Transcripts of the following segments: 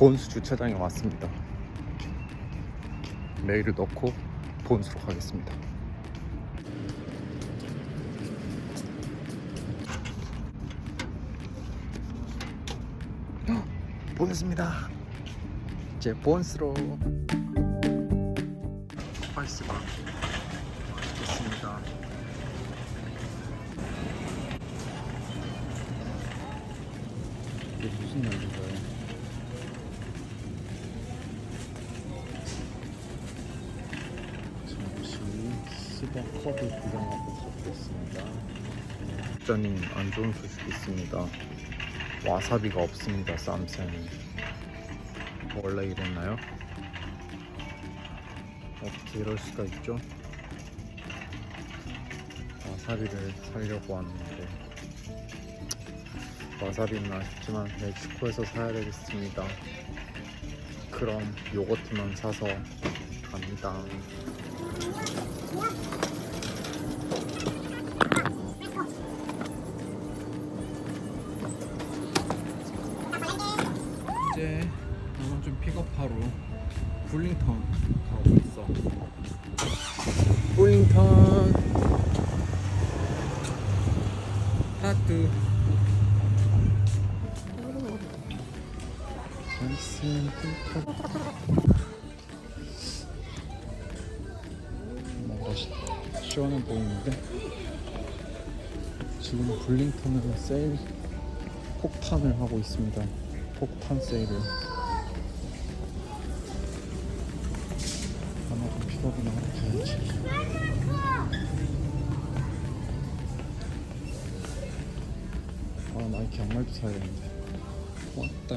본수 주차장에 왔습니다. 메일을 넣고 본수로 가겠습니다. 헉, 보냈습니다. 이제 본스로 스파이스가 있습니다. 이게 무슨 날인가 스버컵을 구경하고 가보겠습니다. 국장님 안 좋은 소식이 있습니다. 와사비가 없습니다. 쌈쌤이 원래 이랬나요? 어떻게 이럴 수가 있죠? 와사비를 사려고 왔는데 와사비는 아쉽지만 멕시코에서 사야 되겠습니다. 그럼 요거트만 사서 갑니다. 이제 나만 좀 픽업하러 불링턴 가고 있어. 불링턴 하트. 나이스 시원해 보이는데 지금 불링턴은 세일 폭탄을 하고 있습니다. 폭탄 세일을 픽업이나 하러 가야지. 아 나이키 양말도 사야 되는데. 왔다.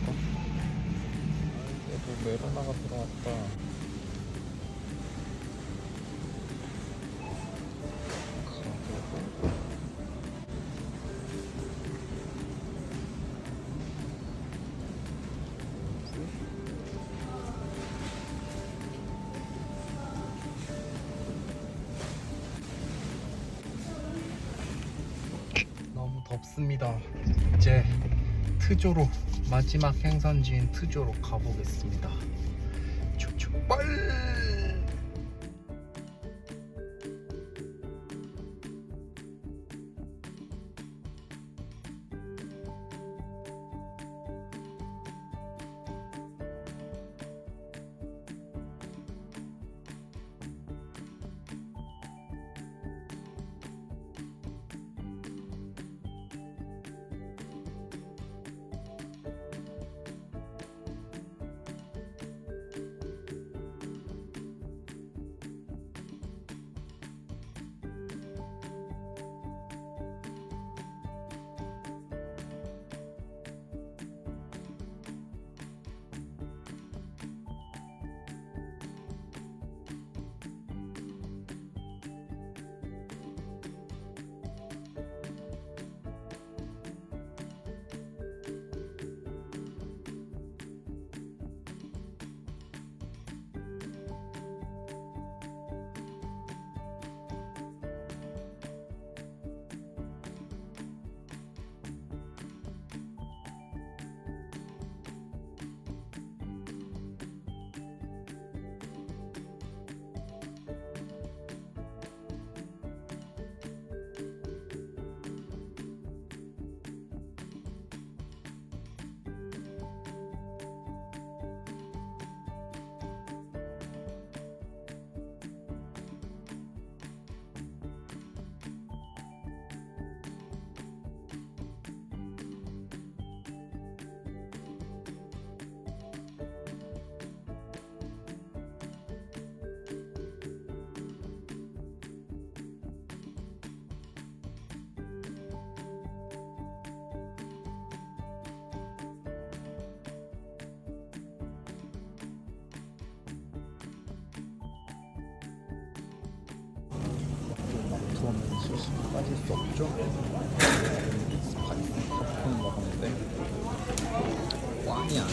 메로나가 들어왔다. 덥습니다. 이제 트조로 마지막 행선지인 트조로 가보겠습니다. 출발! 빠질 수 없죠. 팝콘 먹었는데 꽝이야.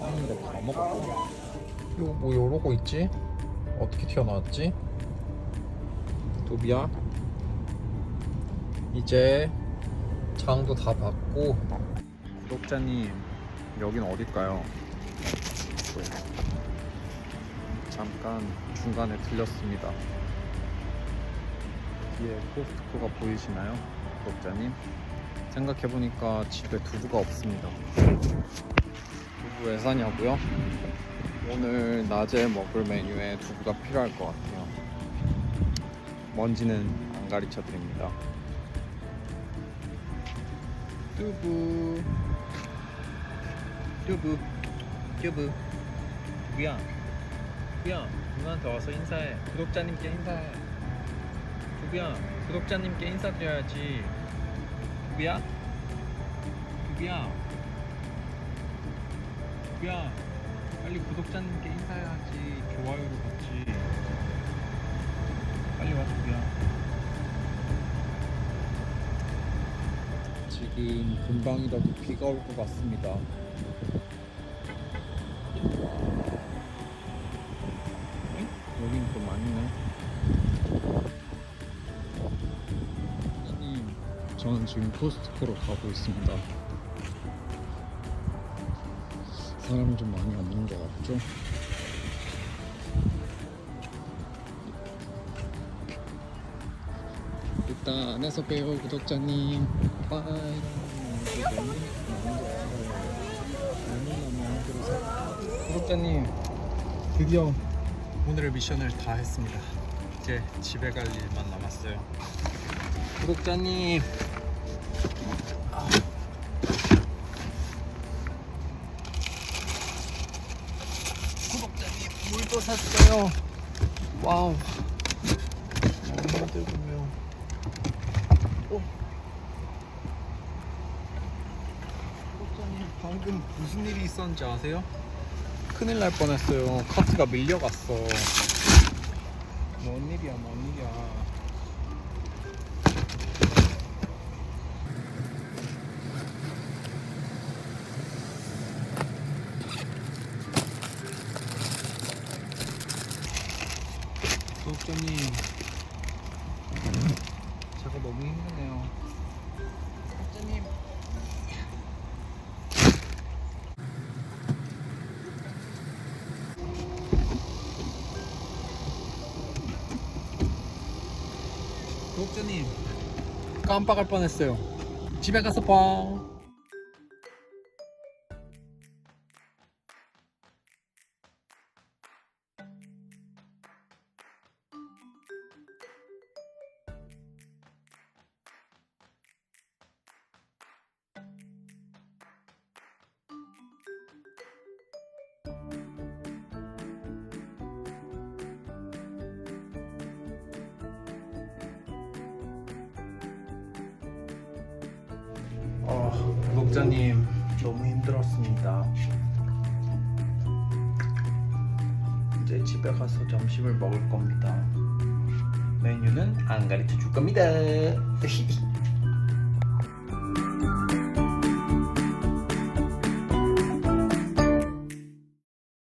꽝인데 다 먹었어. 이거 뭐 이러고 있지? 어떻게 튀어나왔지? 도비야 이제 장도 다 받고 구독자님 여긴 어딜까요? 또 잠깐 중간에 들렸습니다. 뒤에 코스트코가 보이시나요? 구독자님? 생각해보니까 집에 두부가 없습니다. 두부 왜 사냐고요? 오늘 낮에 먹을 메뉴에 두부가 필요할 것 같아요. 뭔지는 안 가르쳐 드립니다. 두부. 두부. 두부. 두부야 두부야 누나한테 와서 인사해. 구독자님께 인사해. 두부야 구독자님께 인사드려야지. 두부야? 두부야? 두부야 빨리 구독자님께 인사해야지. 좋아요를 받지. 빨리 와 두부야. 지금 금방이라도 비가 올 것 같습니다 저는 지금 코스트코로 가고 있습니다. 사람이 좀 많이 없는 것 같죠? 일단 안에서 봬요 구독자님 빠이. 구독자님 드디어 오늘의 미션을 다 했습니다. 이제 집에 갈 일만 남았어요. 구독자님 물도 샀어요. 와우. 힘들군요 어. 구독자님 방금 무슨 일이 있었는지 아세요? 큰일 날 뻔했어요. 카트가 밀려갔어. 뭔 일이야 뭔 일이야 구독자님. 깜빡할 뻔했어요. 집에 가서 봐 어, 구독자님 너무 힘들었습니다. 이제 집에 가서 점심을 먹을 겁니다. 메뉴는 안 가르쳐 줄 겁니다.